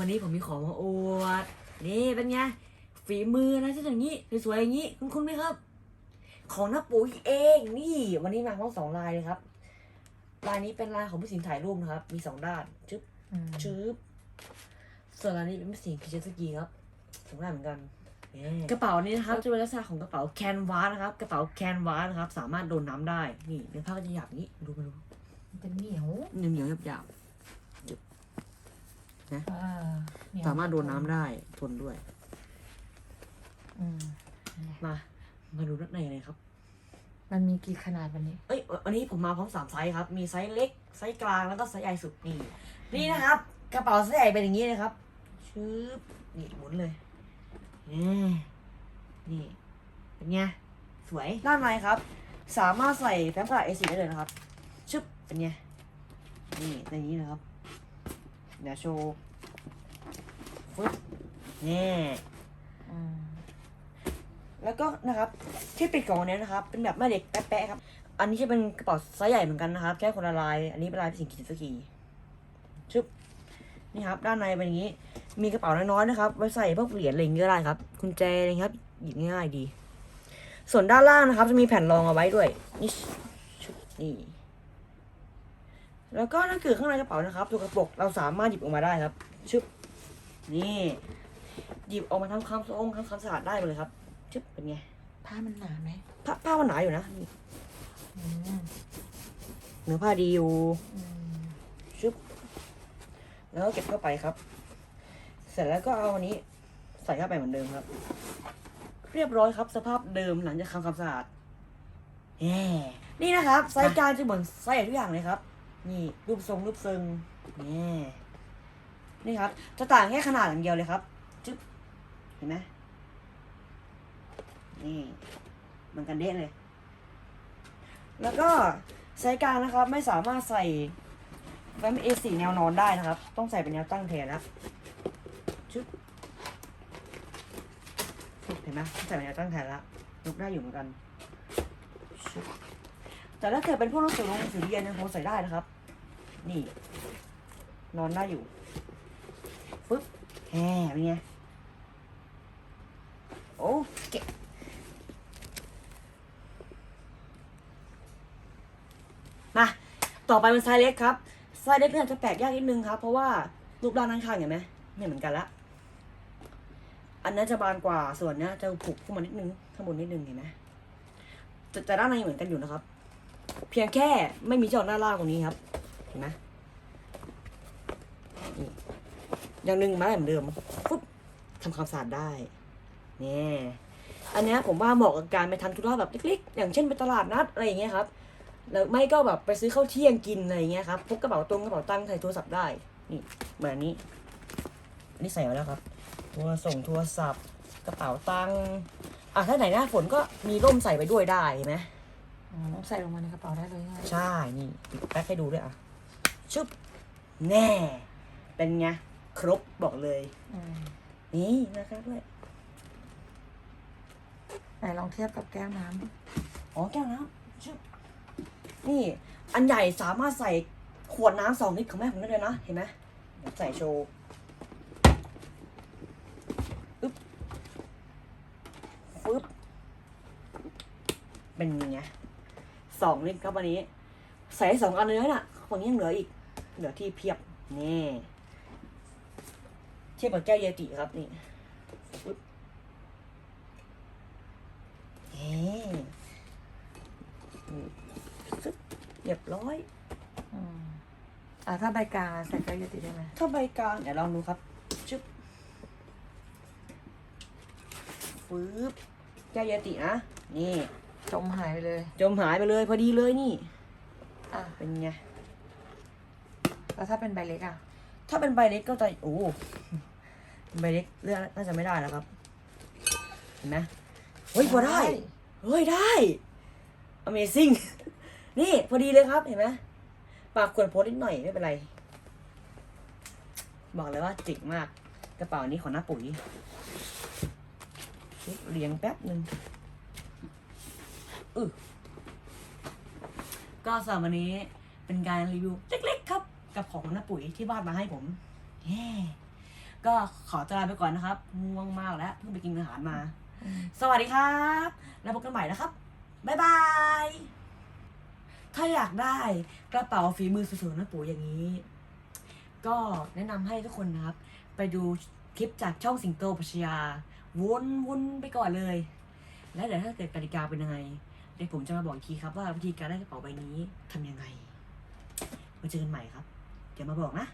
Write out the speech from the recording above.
วันนี้ผมมีของมาอวด นี่เป็นไง ฝีมือนะที่อย่างนี้ สวยๆอย่างนี้ คุณคุณไหมครับ ของน้าปุ๋ยเอง นี่ วันนี้มาพร้อมสองลายเลยครับ ลายนี้เป็นลายของผู้สินถ่ายรูปนะครับ มีสองด้าน ชึบอืมชึบส่วนลายนี้เป็นผู้สินคิเชสกีครับสองด้านเหมือนกันนี่กระเป๋านี้นะครับจะเป็นลักษณะของกระเป๋าแคนวาสนะครับ กระเป๋าแคนวาสนะครับ สามารถโดนน้ำได้ นี่เนื้อผ้าก็จะหยาบอย่างนี้ ดูมาดูมันจะเหนียวเหนียวเหนียวหยาบห ยาบอ่าเหนียวสามารถโดนน้ำได้ทนด้วย อืมมา มาดูด้านในเลยครับ มันมีกี่ขนาดวันนี้ เอ้ยวันนี้ผมมาพร้อมสามไซส์ครับ มีไซส์เล็ก ไซส์กลาง แล้วก็ไซส์ใหญ่สุดนี่ นี่นะครับ กระเป๋าไซส์ใหญ่เป็นอย่างนี้เลยครับ ชืบนี่หมุนเลยนี่นี่ เป็นไง สวย ด้านในครับ สามารถใส่แฟ้มกระดาษ A4 ได้เลยนะครับ ชึบ เป็นไง นี่ในนี้นะครับ เดี๋ยวโชว์ฟึ๊บนี่อืมแล้วก็นะครับ ที่ปิดกล่องอันนี้นะครับ เป็นแบบแม่เหล็กแป๊ะๆครับ อันนี้จะเป็นกระเป๋าไซส์ใหญ่เหมือนกันนะครับ แค่คนละลาย อันนี้เป็นลายสิงคิสกีชึบนี่ครับ ด้านในเป็นอย่างนี้ มีกระเป๋าน้อยๆนะครับ ไว้ใส่พวกเหรียญอะไรอย่างเงี้ยก็ได้ครับกุญแจอะไรครับหยิบง่ายๆดี ส่วนด้านล่างนะครับ จะมีแผ่นรองเอาไว้ด้วยนี่ชึบนี่ แล้วก็ถ้าเกิดข้างในกระเป๋านะครับตัวกระปุกเราสามารถหยิบออกมาได้ครับชึบนี่หยิบออกมาทำความสะอาดทำความสะอาดได้หมดเลยครับชึบเป็นไงผ้ามันหนาไหมผ้าผ้ามันหนาอยู่นะนี่อืมเนื้อผ้าดีอยู่อืมชึบแล้วก็เก็บเข้าไปครับ เสร็จแล้วก็เอาอันนี้ ใส่เข้าไปเหมือนเดิมครับ เรียบร้อยครับ สภาพเดิมหลังจากทำความสะอาดแย่นี่นะครับไซส์กลางจะเหมือนไซส์ใหญ่ทุกอย่างเลยครับ นี่รูปทรงรูปทรงนี่นี่ครับ จะต่างแค่ขนาดอย่างเดียวเลยครับจึ๊บเห็นไหมนี่เหมันกันเด้เลย แล้วก็ไซส์กลางนะครับ ไม่สามารถใส่แฟ้ม A4 แนวนอนได้นะครับ ต้องใส่เป็นแนวตั้งแทนนะชึบเห็นไหมต้องใส่เป็นแนวตั้งแทนละยกได้อยู่เหมือนกันชึบ แต่ถ้าเกิดเป็นพวกหนังสือลงหนังสือเรียนยังคงใส่ได้นะครับ นี่ นอนได้อยู่ฟึ๊บแหมเป็นไงโอเคมาต่อไปเป็นไซส์เล็กครับไซส์เล็กเนี่ยจะแปลกยากนิดนึงครับ เพราะว่ารูปร่างด้านข้างเห็นไหมไม่เหมือนกันละอันนั้นจะบานกว่าส่วนเนี้ยจะผุขึ้นมานิดนึงข้างบนนิดนึงเห็นไหมแต่แต่ด้านในเหมือนกันอยู่นะครับ เพียงแค่ไม่มีเจาะหน้าล่างตรงนี้ครับ เห็นไหมนี่อย่างหนึ่งมาเหมือนเดิมปุ๊บทำความสะอาดได้เนี่ยอันนี้ผมว่าเหมาะกับการไปทำธุระแบบเล็กๆ อย่างเช่นไปตลาดนัดอะไรอย่างเงี้ยครับแล้วไม่ก็แบบไปซื้อข้าวเที่ยงกินอะไรอย่างเงี้ยครับพกกระเป๋าตรงกระเป๋าตังค์ใส่โทรศัพท์ได้ นี่เหมือนอันนี้อันนี้ใส่ไว้แล้วครับโทรส่งโทรศัพท์กระเป๋าตังค์อะถ้าไหนหน้าฝนก็มีร่มใส่ไปด้วยได้ไหม ใส่ลงมาในกระเป๋าได้เลยไงใช่ นี่ปิดแป๊กให้ดูด้วยอะชุบแน่ เป็นไง ครบบอกเลย อืมนี่นะครับด้วยไหนลองเทียบกับแก้วน้อ๋อแก้วน้ำชุบนี่ อันใหญ่สามารถใส่ขวดน้ำสองลิตรของแม่ผมได้เลยนะ เห็นไหมเดี๋ยวใส่โชว์ อึ๊บ ฟึ๊บ เป็นไง สองลิตรครับวันนี้ ใส่ได้สองอันเลยนะน่ะคนนี้ยังเหลืออีก เหลือที่เพียบนี่เทียบกับแก้วเยติครับนี่ปึ๊บเฮ้นี่ซึบเรียบร้อยำอืมอ่าถ้าใบกลางใส่แก้วเยติได้ไหมถ้าใบกลางเดี๋ยวลองดูครับชึบปึ๊บแก้วเยตินะนี่ จมหายไปเลย จมหายไปเลยพอดีเลยนี่ อะ เป็นไง แล้วถ้าเป็นใบเล็กอะ ถ้าเป็นใบเล็กก็จะโอ้ใบเล็กเลือกน่าจะไม่ได้แล้วครับ เห็นไหมเฮ้ยพอได้ เฮ้ยได้ Amazing นี่พอดีเลยครับเห็นไหมปากขวดโพสนิดหน่อยไม่เป็นไร บอกเลยว่าจิกมาก กระเป๋านี้ของหน้าปุ๋ยเรียงแป๊บหนึ่งอือ ก็สำหรับวันนี้เป็นการรีวิวเล็กๆครับ กับของน้าปุ๋ยที่วาดมาให้ผมแย่ก็ขอตัวลาไปก่อนนะครับง่วงมากแล้วเพิ่งไปกินอาหารมา สวัสดีครับ แล้วพบกันใหม่นะครับ บ๊ายบาย ถ้าอยากได้กระเป๋าฝีมือสวยๆนะปู่อย่างนี้ ก็แนะนำให้ทุกคนนะครับ ไปดูคลิปจากช่องสิงโตปัชญาวนวนไปก่อนเลย แล้วเดี๋ยวถ้าเกิดกติกาเป็นยังไง เดี๋ยวผมจะมาบอกอีกทีครับว่าวิธีการได้กระเป๋าใบนี้ทำยังไง มาเจอกันใหม่ครับ เดี๋ยวมาบอกนะ